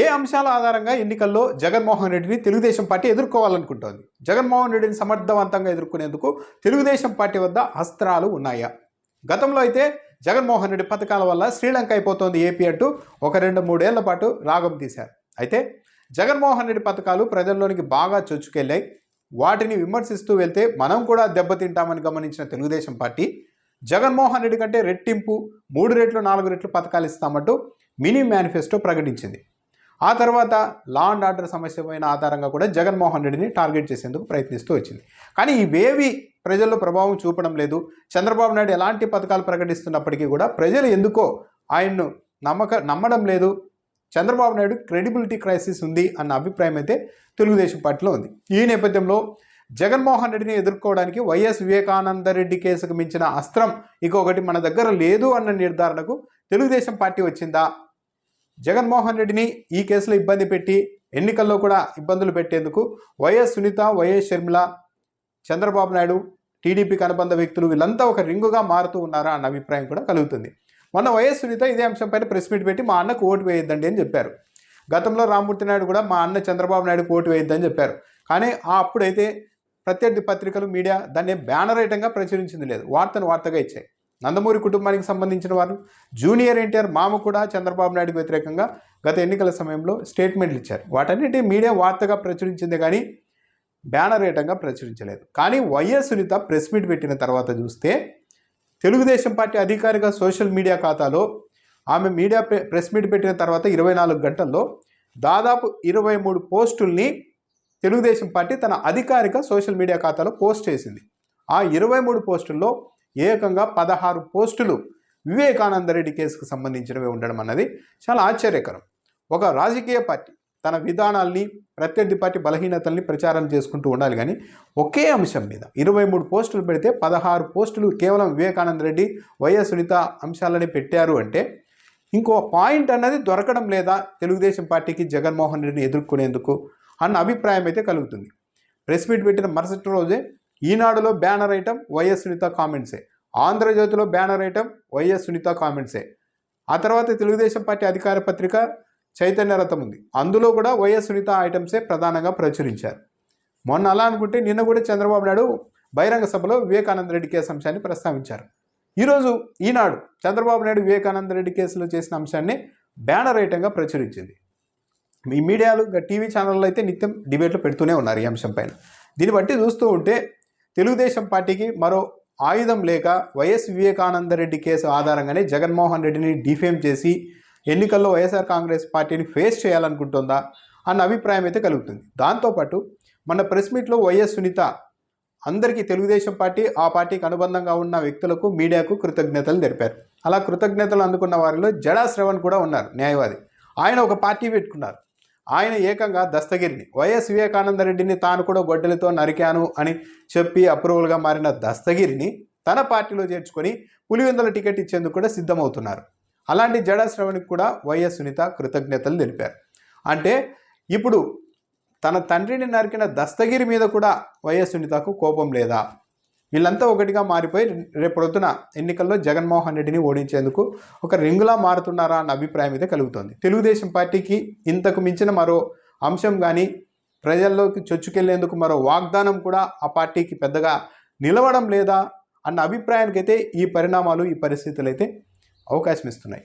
ఏ అంశాల ఆధారంగా ఎన్నికల్లో జగన్మోహన్ రెడ్డిని తెలుగుదేశం పార్టీ ఎదుర్కోవాలనుకుంటోంది? జగన్మోహన్ రెడ్డిని సమర్థవంతంగా ఎదుర్కొనేందుకు తెలుగుదేశం పార్టీ వద్ద అస్త్రాలు ఉన్నాయా? గతంలో అయితే జగన్మోహన్ రెడ్డి పథకాల వల్ల శ్రీలంక అయిపోతోంది ఏపీ అంటూ ఒక రెండు మూడేళ్ళ పాటు రాగం తీశారు. అయితే జగన్మోహన్ రెడ్డి పథకాలు ప్రజల్లోనికి బాగా చొచ్చుకెళ్ళాయి. వాటిని విమర్శిస్తూ వెళ్తే మనం కూడా దెబ్బతింటామని గమనించిన తెలుగుదేశం పార్టీ జగన్మోహన్ రెడ్డి కంటే రెట్టింపు మూడు రెట్లు నాలుగు రెట్లు పథకాలు ఇస్తామంటూ మినీ మేనిఫెస్టో ప్రకటించింది. ఆ తర్వాత లా అండ్ ఆర్డర్ సమస్య పైన ఆధారంగా కూడా జగన్మోహన్ రెడ్డిని టార్గెట్ చేసేందుకు ప్రయత్నిస్తూ వచ్చింది. కానీ ఇవేవి ప్రజల్లో ప్రభావం చూపడం లేదు. చంద్రబాబు నాయుడు ఎలాంటి పథకాలు ప్రకటిస్తున్నప్పటికీ కూడా ప్రజలు ఎందుకో ఆయన్ను నమ్మక నమ్మడం లేదు. చంద్రబాబు నాయుడు క్రెడిబిలిటీ క్రైసిస్ ఉంది అన్న అభిప్రాయం అయితే తెలుగుదేశం పార్టీలో ఉంది. ఈ నేపథ్యంలో జగన్మోహన్ రెడ్డిని ఎదుర్కోవడానికి వైఎస్ వివేకానంద రెడ్డి కేసుకు మించిన అస్త్రం ఇంకొకటి మన దగ్గర లేదు అన్న నిర్ధారణకు తెలుగుదేశం పార్టీ వచ్చిందా? జగన్మోహన్ రెడ్డిని ఈ కేసులో ఇబ్బంది పెట్టి ఎన్నికల్లో కూడా ఇబ్బందులు పెట్టేందుకు వైఎస్ సునీత వైఎస్ షర్మిల చంద్రబాబు నాయుడు టీడీపీకి అనుబంధ వ్యక్తులు వీళ్ళంతా ఒక రింగుగా మారుతూ ఉన్నారా అన్న అభిప్రాయం కూడా కలుగుతుంది. మొన్న వైఎస్ సునీత ఇదే అంశంపైన ప్రెస్ మీట్ పెట్టి మా అన్నకు ఓటు వేయొద్దండి అని చెప్పారు. గతంలో రామ్మూర్తి నాయుడు కూడా మా అన్న చంద్రబాబు నాయుడుకు ఓటు వేయొద్దని చెప్పారు. కానీ ఆ అప్పుడైతే ప్రత్యర్థి పత్రికలు మీడియా దాన్ని బ్యానర్ ఐటంగా ప్రచురించింది లేదు. వార్తను వార్తగా ఇచ్చాయి. నందమూరి కుటుంబానికి సంబంధించిన వారు. జూనియర్ ఎన్టీఆర్ మామ కూడా చంద్రబాబు నాయుడుకు వ్యతిరేకంగా గత ఎన్నికల సమయంలో స్టేట్మెంట్లు ఇచ్చారు. వాటన్నిటి మీడియా వార్తగా ప్రచురించింది కానీ బ్యానర్ ఏటంగా ప్రచురించలేదు. కానీ వైఎస్ సునీత ప్రెస్ మీట్ పెట్టిన తర్వాత చూస్తే తెలుగుదేశం పార్టీ అధికారిక సోషల్ మీడియా ఖాతాలో ఆమె మీడియా ప్రె- ప్రెస్ మీట్ పెట్టిన తర్వాత ఇరవై నాలుగు గంటల్లో దాదాపు ఇరవై మూడు పోస్టుల్ని తెలుగుదేశం పార్టీ తన అధికారిక సోషల్ మీడియా ఖాతాలో పోస్ట్ చేసింది. ఆ ఇరవై మూడు పోస్టుల్లో ఏకంగా పదహారు పోస్టులు వివేకానంద రెడ్డి కేసుకు సంబంధించినవి ఉండడం అన్నది చాలా ఆశ్చర్యకరం. ఒక రాజకీయ పార్టీ తన విధానాల్ని ప్రత్యర్థి పార్టీ బలహీనతల్ని ప్రచారం చేసుకుంటూ ఉండాలి కానీ ఒకే అంశం మీద ఇరవై మూడు పోస్టులు పెడితే పదహారు పోస్టులు కేవలం వివేకానంద రెడ్డి వైఎస్ సునీత అంశాలని పెట్టారు అంటే ఇంకో పాయింట్ అన్నది దొరకడం లేదా తెలుగుదేశం పార్టీకి జగన్మోహన్ రెడ్డిని ఎదుర్కొనేందుకు అన్న అభిప్రాయం అయితే కలుగుతుంది. ప్రెస్ మీట్ పెట్టిన మరుసటి రోజే ఈనాడులో బ్యానర్ ఐటమ్ వైఎస్ సునీత కామెంట్సే. ఆంధ్రజ్యోతిలో బ్యానర్ ఐటమ్ వైఎస్ సునీత కామెంట్సే. ఆ తర్వాత తెలుగుదేశం పార్టీ అధికార పత్రిక చైతన్య రథం ఉంది. అందులో కూడా వైఎస్ సునీత ఐటమ్సే ప్రధానంగా ప్రచురించారు. మొన్న అలా అనుకుంటే నిన్న కూడా చంద్రబాబు నాయుడు బహిరంగ సభలో వివేకానంద రెడ్డి కేసు అంశాన్ని ప్రస్తావించారు. ఈరోజు ఈనాడు చంద్రబాబు నాయుడు వివేకానంద రెడ్డి కేసులో చేసిన అంశాన్ని బ్యానర్ ఐటంగా ప్రచురించింది. మీ మీడియాలు టీవీ ఛానళ్ళు అయితే నిత్యం డిబేట్లు పెడుతూనే ఉన్నారు ఈ అంశం పైన. దీన్ని బట్టి చూస్తూ ఉంటే తెలుగుదేశం పార్టీకి మరో ఆయుధం లేక వైఎస్ వివేకానంద రెడ్డి కేసు ఆధారంగానే జగన్మోహన్ రెడ్డిని డిఫేమ్ చేసి ఎన్నికల్లో వైఎస్ఆర్ కాంగ్రెస్ పార్టీని ఫేస్ చేయాలనుకుంటుందా అన్న అభిప్రాయం అయితే కలుగుతుంది. దాంతోపాటు మన ప్రెస్ మీట్లో వైఎస్ సునీత అందరికీ తెలుగుదేశం పార్టీ ఆ పార్టీకి అనుబంధంగా ఉన్న వ్యక్తులకు మీడియాకు కృతజ్ఞతలు తెలిపారు. అలా కృతజ్ఞతలు అందుకున్న వారిలో జడా శ్రవణ్ కూడా ఉన్నారు న్యాయవాది. ఆయన ఒక పార్టీ పెట్టుకున్నారు. ఆయన ఏకంగా దస్తగిరిని. వైఎస్ వివేకానంద రెడ్డిని తాను కూడా గొడ్డలితో నరికాను అని చెప్పి అప్రూవల్గా మారిన దస్తగిరిని తన పార్టీలో చేర్చుకొని పులివెందుల టికెట్ ఇచ్చేందుకు కూడా సిద్ధమవుతున్నారు. అలాంటి జడా శ్రవణికి కూడా వైఎస్ సునీత కృతజ్ఞతలు తెలిపారు. అంటే ఇప్పుడు తన తండ్రిని నరికిన దస్తగిరి మీద కూడా వైఎస్ సునీతకు కోపం లేదా? వీళ్ళంతా ఒకటిగా మారిపోయి రేపు పొద్దున ఎన్నికల్లో జగన్మోహన్ రెడ్డిని ఓడించేందుకు ఒక రింగులా మారుతున్నారా అన్న అభిప్రాయం అయితే కలుగుతోంది. తెలుగుదేశం పార్టీకి ఇంతకు మించిన మరో అంశం కానీ ప్రజల్లోకి చొచ్చుకెళ్ళేందుకు మరో వాగ్దానం కూడా ఆ పార్టీకి పెద్దగా నిలవడం లేదా అన్న అభిప్రాయానికైతే ఈ పరిణామాలు ఈ పరిస్థితులు అయితే అవకాశం ఇస్తున్నాయి.